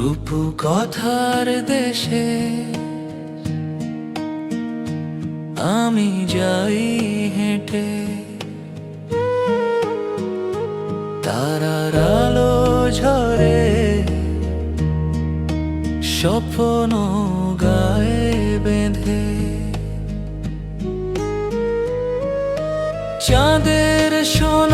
রূপ কথার দেশে আমি যাই হেঁটে। তারার আলো ঝরে স্বপ্ন গায়ে বেঁধে। চাঁদের সোনা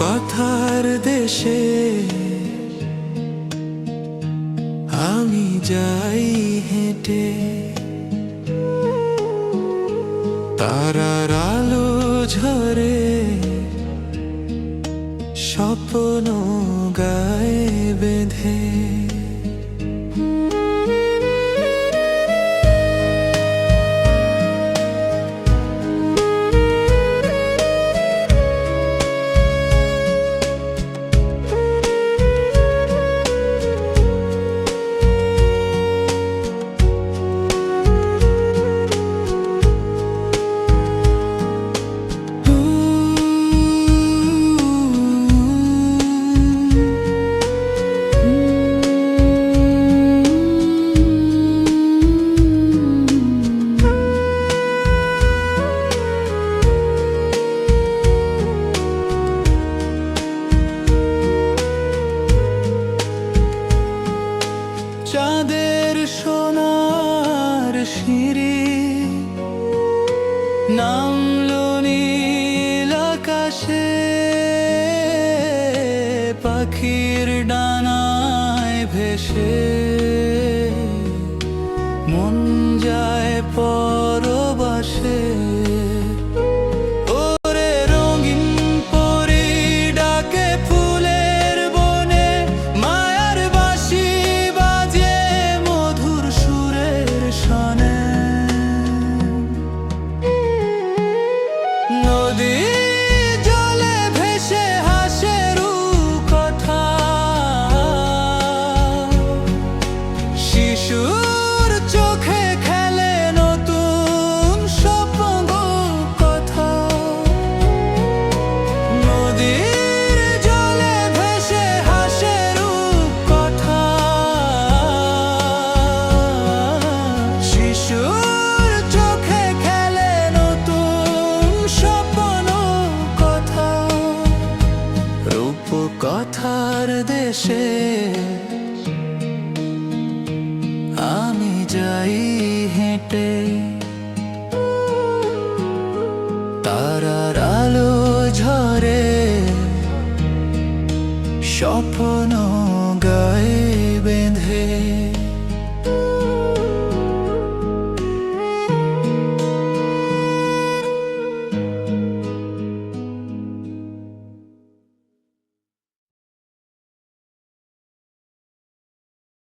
কথার দেশে আমি যাই হেঁটে। তারার আলো ঝরে স্বপ্ন গায়ে বেঁধে। নামলো নীল আকাশে পাখির ডানায় ভেসে। মন যায় পর পরদেশে দেশে আমি যাই হেঁটে। তারার আলো ঝরে স্বপ্ন গায়ে বেঁধে।